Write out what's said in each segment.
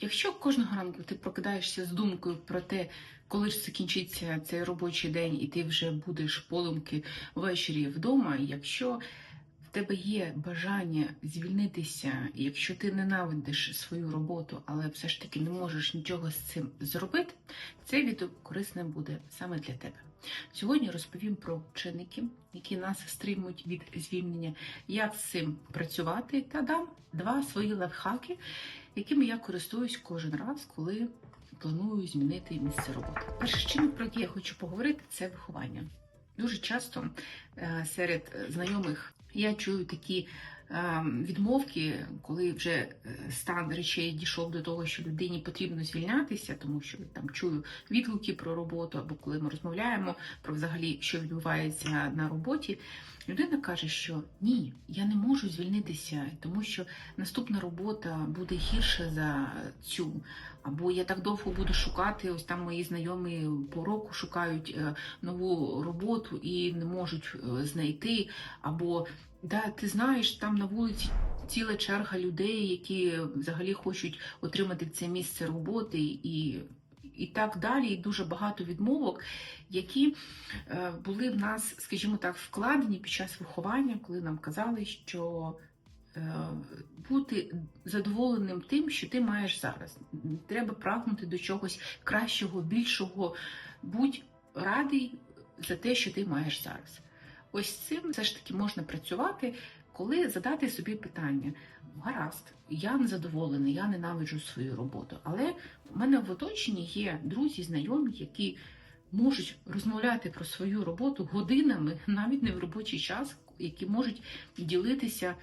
Якщо кожного ранку ти прокидаєшся з думкою про те, коли ж закінчиться цей робочий день, і ти вже будеш полумки ввечері вдома, якщо в тебе є бажання звільнитися, якщо ти ненавидиш свою роботу, але все ж таки не можеш нічого з цим зробити, це відео корисне буде саме для тебе. Сьогодні розповім про чинники, які нас стримують від звільнення, як з цим працювати, та дам два свої лайфхаки, якими я користуюсь кожен раз, коли планую змінити місце роботи. Перший чинник, про який я хочу поговорити, це виховання. Дуже часто е, серед знайомих я чую такі е, відмовки, коли вже е, стан речей дійшов до того, що людині потрібно звільнятися, тому що там чую відгуки про роботу, або коли ми розмовляємо про взагалі, що відбувається на роботі. Людина каже, що ні, я не можу звільнитися, тому що наступна робота буде гірша за цю. Або я так довго буду шукати. Ось там мої знайомі по року шукають е, нову роботу і не можуть е, знайти. Або да, ти знаєш, там на вулиці ціла черга людей, які взагалі хочуть отримати це місце роботи і. І так далі, і дуже багато відмовок, які е, були в нас, скажімо так, вкладені під час виховання, коли нам казали, що бути задоволеним тим, що ти маєш зараз. Треба прагнути до чогось кращого, більшого. Будь радий за те, що ти маєш зараз. Ось цим все ж таки можна працювати, коли задати собі питання: гаразд, я не задоволений, я ненавиджу свою роботу, але у мене в оточенні є друзі, знайомі, які можуть розмовляти про свою роботу годинами, навіть не в робочий час, які можуть ділитися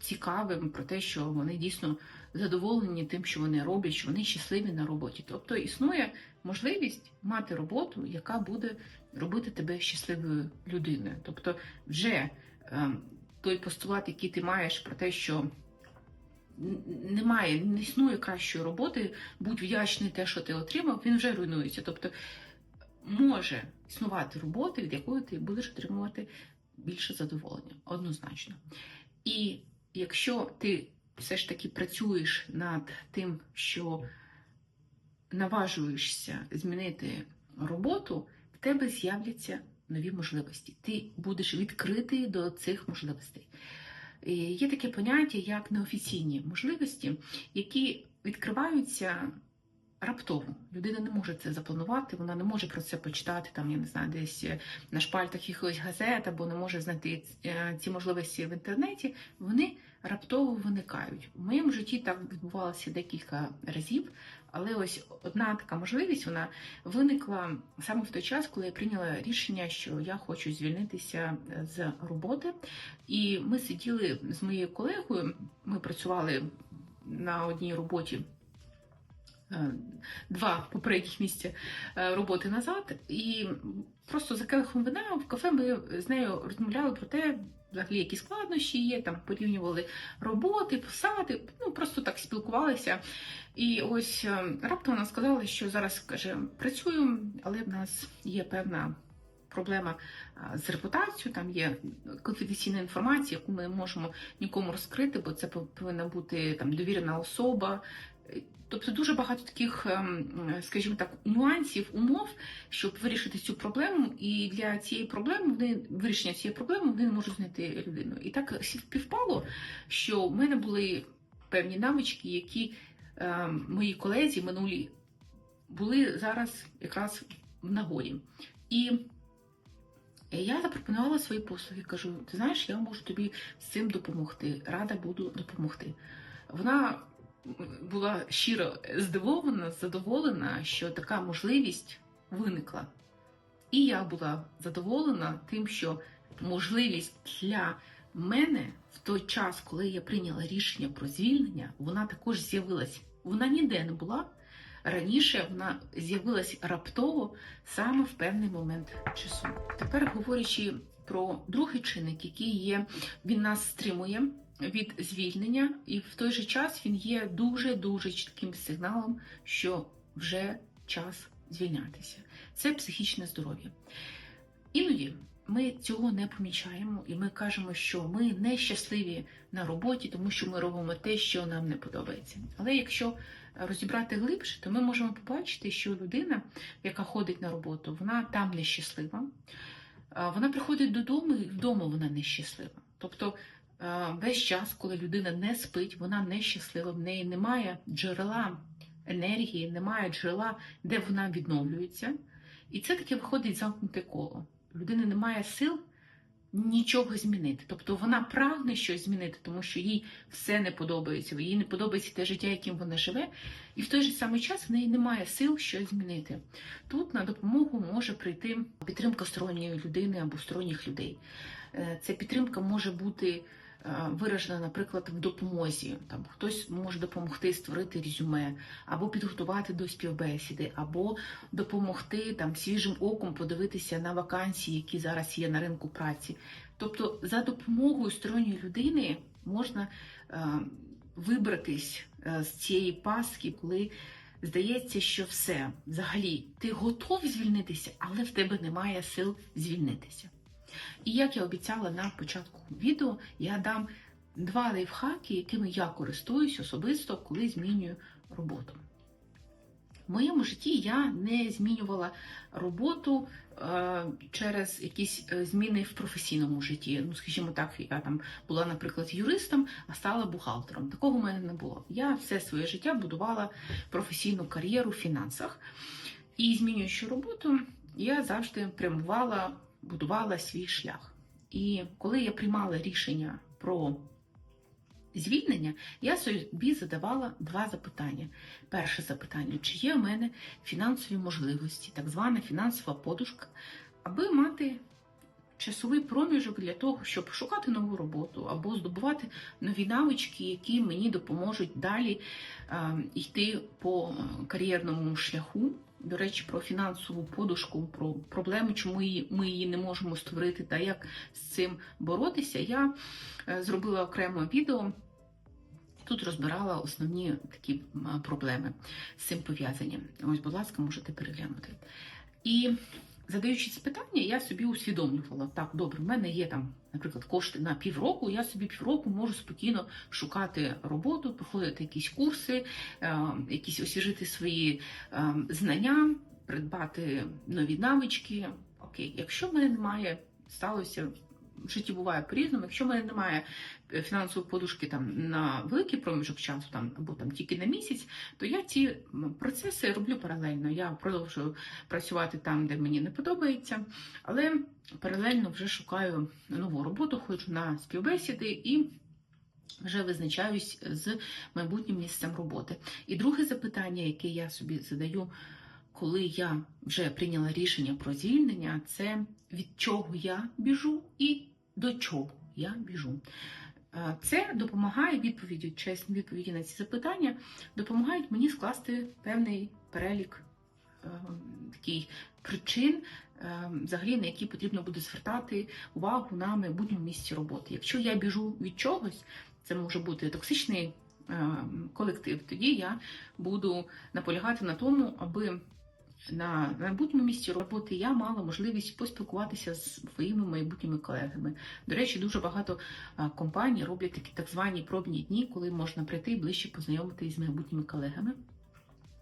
цікавим про те, що вони дійсно задоволені тим, що вони роблять, що вони щасливі на роботі. Тобто існує можливість мати роботу, яка буде робити тебе щасливою людиною. Тобто, вже е, той постулат, який ти маєш про те, що немає, не існує кращої роботи, будь вдячний те, що ти отримав, він вже руйнується. Тобто може існувати робота, від якої ти будеш отримувати більше задоволення, однозначно. І якщо ти все ж таки працюєш над тим, що наважуєшся змінити роботу, в тебе з'являться нові можливості. Ти будеш відкритий до цих можливостей. І Є таке поняття, як неофіційні можливості, які відкриваються раптово. Людина не може це запланувати, вона не може про це почитати, там, я не знаю, десь на шпальтах якихось газет, або не може знайти е, ці можливості в інтернеті. Вони раптово виникають. У моєму житті так відбувалося декілька разів, але ось одна така можливість вона виникла саме в той час, коли я прийняла рішення, що я хочу звільнитися з роботи. І ми сиділи з моєю колегою, ми працювали на одній роботі. Е, Два попередніх місця е, роботи назад, і просто за келихом вина в кафе ми з нею розмовляли про те, взагалі, які складнощі є, там порівнювали роботи, посади, ну просто так спілкувалися. І ось е, раптом вона сказала, що зараз каже, працюю, але в нас є певна проблема з репутацією, там є конфіденційна інформація, яку ми можемо нікому розкрити, бо це повинна бути там довірена особа. Е, Тобто дуже багато таких, ем, скажімо так, нюансів, умов, щоб вирішити цю проблему. І для цієї проблеми вони вирішення цієї проблеми вони не можуть знайти людину. І так співпало, що в мене були певні навички, які ем, мої колезі минулі були зараз якраз в нагоді. І я запропонувала свої послуги. Кажу: ти знаєш, я можу тобі з цим допомогти. Рада буду допомогти. Вона була щиро здивована, задоволена, що така можливість виникла. І я була задоволена тим, що можливість для мене в той час, коли я прийняла рішення про звільнення, вона також з'явилась. Вона ніде не була. Раніше вона з'явилась раптово саме в певний момент часу. Тепер говорячи про другий чинник, який є, він нас стримує від звільнення, і в той же час він є дуже дуже чітким сигналом, що вже час звільнятися. Це психічне здоров'я. Іноді ми цього не помічаємо, і ми кажемо, що ми нещасливі на роботі, тому що ми робимо те, що нам не подобається. Але якщо розібрати глибше, то ми можемо побачити, що людина, яка ходить на роботу, вона там нещаслива. Вона приходить додому і вдома вона нещаслива. Тобто весь час, коли людина не спить, вона нещаслива, в неї немає джерела енергії, немає джерела, де вона відновлюється. І це таке виходить замкнуте коло. У людини немає сил нічого змінити. Тобто вона прагне щось змінити, тому що їй все не подобається, їй не подобається те життя, яким вона живе, і в той же самий час в неї немає сил щось змінити. Тут на допомогу може прийти підтримка сторонньої людини або сторонніх людей. Е, Ця підтримка може бути е, виражена, наприклад, в допомозі. Там хтось може допомогти створити резюме, або підготувати до співбесіди, або допомогти там свіжим оком подивитися на вакансії, які зараз є на ринку праці. Тобто, за допомогою сторонньої людини можна е, вибратись е, з цієї пастки, коли здається, що все взагалі ти готов звільнитися, але в тебе немає сил звільнитися. І як я обіцяла на початку відео, я дам два лайфхаки, якими я користуюсь особисто, коли змінюю роботу. В моєму житті я не змінювала роботу е, через якісь е, зміни в професійному житті. Ну, скажімо так, я там була, наприклад, юристом, а стала бухгалтером. Такого в мене не було. Я все своє життя будувала професійну кар'єру в фінансах. І змінюючи роботу, я завжди прямувала, будувала свій шлях. І коли я приймала рішення про звільнення, я собі задавала два запитання. Перше запитання: чи є в мене фінансові можливості, так звана фінансова подушка, аби мати часовий проміжок для того, щоб шукати нову роботу або здобувати нові навички, які мені допоможуть далі е, йти по кар'єрному шляху. До речі, про фінансову подушку, про проблему, чому ми її не можемо створити та як з цим боротися, я е, зробила окреме відео. Тут розбирала основні такі проблеми з цим пов'язані. Ось, будь ласка, можете переглянути. І задаючи ці питання, я собі усвідомлювала, так, добре, в мене є там, наприклад, кошти на півроку, я собі півроку можу спокійно шукати роботу, проходити якісь курси, е, якісь освіжити свої е, знання, придбати нові навички. Окей, якщо в мене немає, сталося. В житті буває по-різному. Якщо в мене немає е, фінансової подушки там на великий проміжок часу, там або там тільки на місяць, то я ці процеси роблю паралельно. Я продовжую працювати там, де мені не подобається, але паралельно вже шукаю нову роботу, ходжу на співбесіди і. Вже визначаюсь з майбутнім місцем роботи. І друге запитання, яке я собі задаю, коли я вже прийняла рішення про звільнення, це від чого я біжу і до чого я біжу. Це допомагає відповіді, чесні відповіді на ці запитання, допомагають мені скласти певний перелік е, такий причин, е, взагалі на які потрібно буде звертати увагу на майбутньому місці роботи. Якщо я біжу від чогось, це може бути токсичний е, колектив, тоді я буду наполягати на тому, аби на майбутньому місці роботи я мала можливість поспілкуватися з своїми майбутніми колегами. До речі, дуже багато компаній роблять такі так звані пробні дні, коли можна прийти і ближче познайомитися з майбутніми колегами.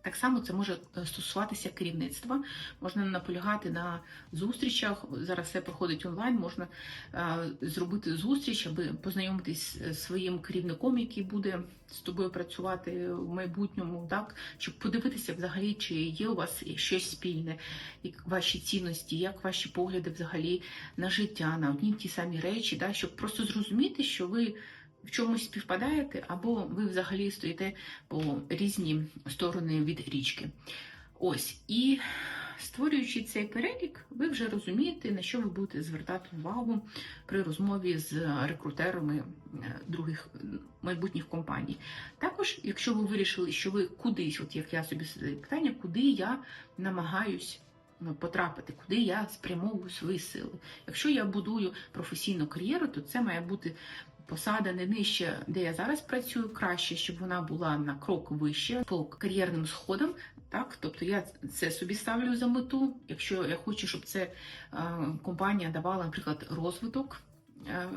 Так само це може е, стосуватися керівництва, можна наполягати на зустрічах. Зараз все проходить онлайн. Можна е, зробити зустріч, аби познайомитись з своїм керівником, який буде з тобою працювати в майбутньому, так щоб подивитися взагалі, чи є у вас щось спільне, як ваші цінності, як ваші погляди взагалі на життя, на одні ті самі речі, да, щоб просто зрозуміти, що ви в чомусь співпадаєте, або ви взагалі стоїте по різні сторони від річки. Ось, і створюючи цей перелік, ви вже розумієте, на що ви будете звертати увагу при розмові з рекрутерами е, других майбутніх компаній. Також, якщо ви вирішили, що ви кудись, от як я собі задаю питання, куди я намагаюсь ну, потрапити, куди я спрямовую свої сили. Якщо я будую професійну кар'єру, то це має бути посада не нижче, де я зараз працюю, краще, щоб вона була на крок вище по кар'єрним сходам. Так, тобто я це собі ставлю за мету. Якщо я хочу, щоб це е, компанія давала, наприклад, розвиток е,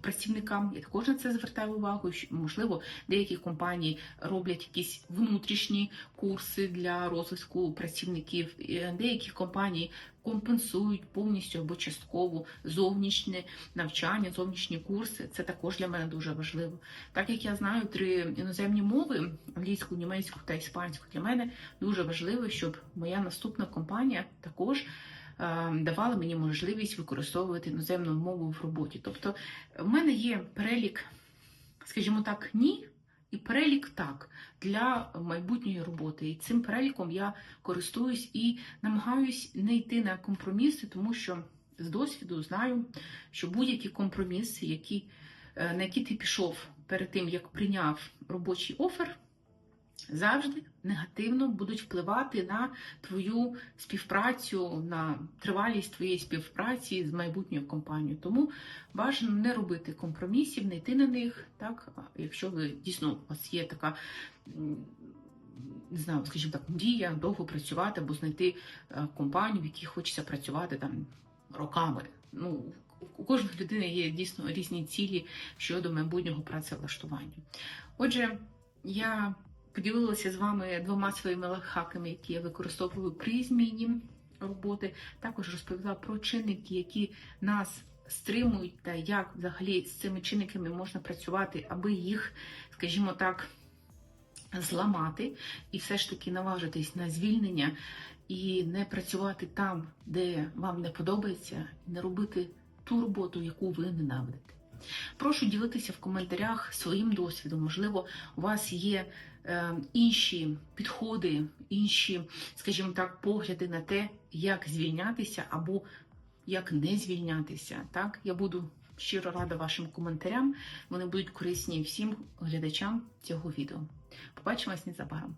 працівникам. Я також на це звертаю увагу. Можливо, деякі компанії роблять якісь внутрішні курси для розвитку працівників. Е, Деякі компанії компенсують повністю або частково зовнішнє навчання, зовнішні курси. Це також для мене дуже важливо. Так як я знаю три іноземні мови англійську, німецьку та іспанську, для мене дуже важливо, щоб моя наступна компанія також е, давала мені можливість використовувати іноземну мову в роботі. Тобто, в мене є перелік, скажімо так, ні. І перелік так для майбутньої роботи. І цим переліком я користуюсь і намагаюсь не йти на компроміси, тому що з досвіду знаю, що будь-які компроміси, які, е, на які ти пішов перед тим, як прийняв робочий офер, завжди негативно будуть впливати на твою співпрацю, на тривалість твоєї співпраці з майбутньою компанією. Тому бажано не робити компромісів, не йти на них, так, якщо ви дійсно у вас є така. Не знаю, скажімо так, мрія довго працювати або знайти е, компанію, в якій хочеться працювати там роками. Ну, у кожної людини є дійсно різні цілі щодо майбутнього працевлаштування. Отже, я поділилася з вами двома своїми лайфхаками, які я використовую при зміні роботи. Також розповіла про чинники, які нас стримують, та як взагалі з цими чинниками можна працювати, аби їх, скажімо так, зламати і все ж таки наважитись на звільнення і не працювати там, де вам не подобається, не робити ту роботу, яку ви ненавидите. Прошу ділитися в коментарях своїм досвідом. Можливо, у вас є е, інші підходи, інші, скажімо так, погляди на те, як звільнятися або як не звільнятися. Так, я буду щиро рада вашим коментарям. Вони будуть корисні всім глядачам цього відео. Побачимось незабаром.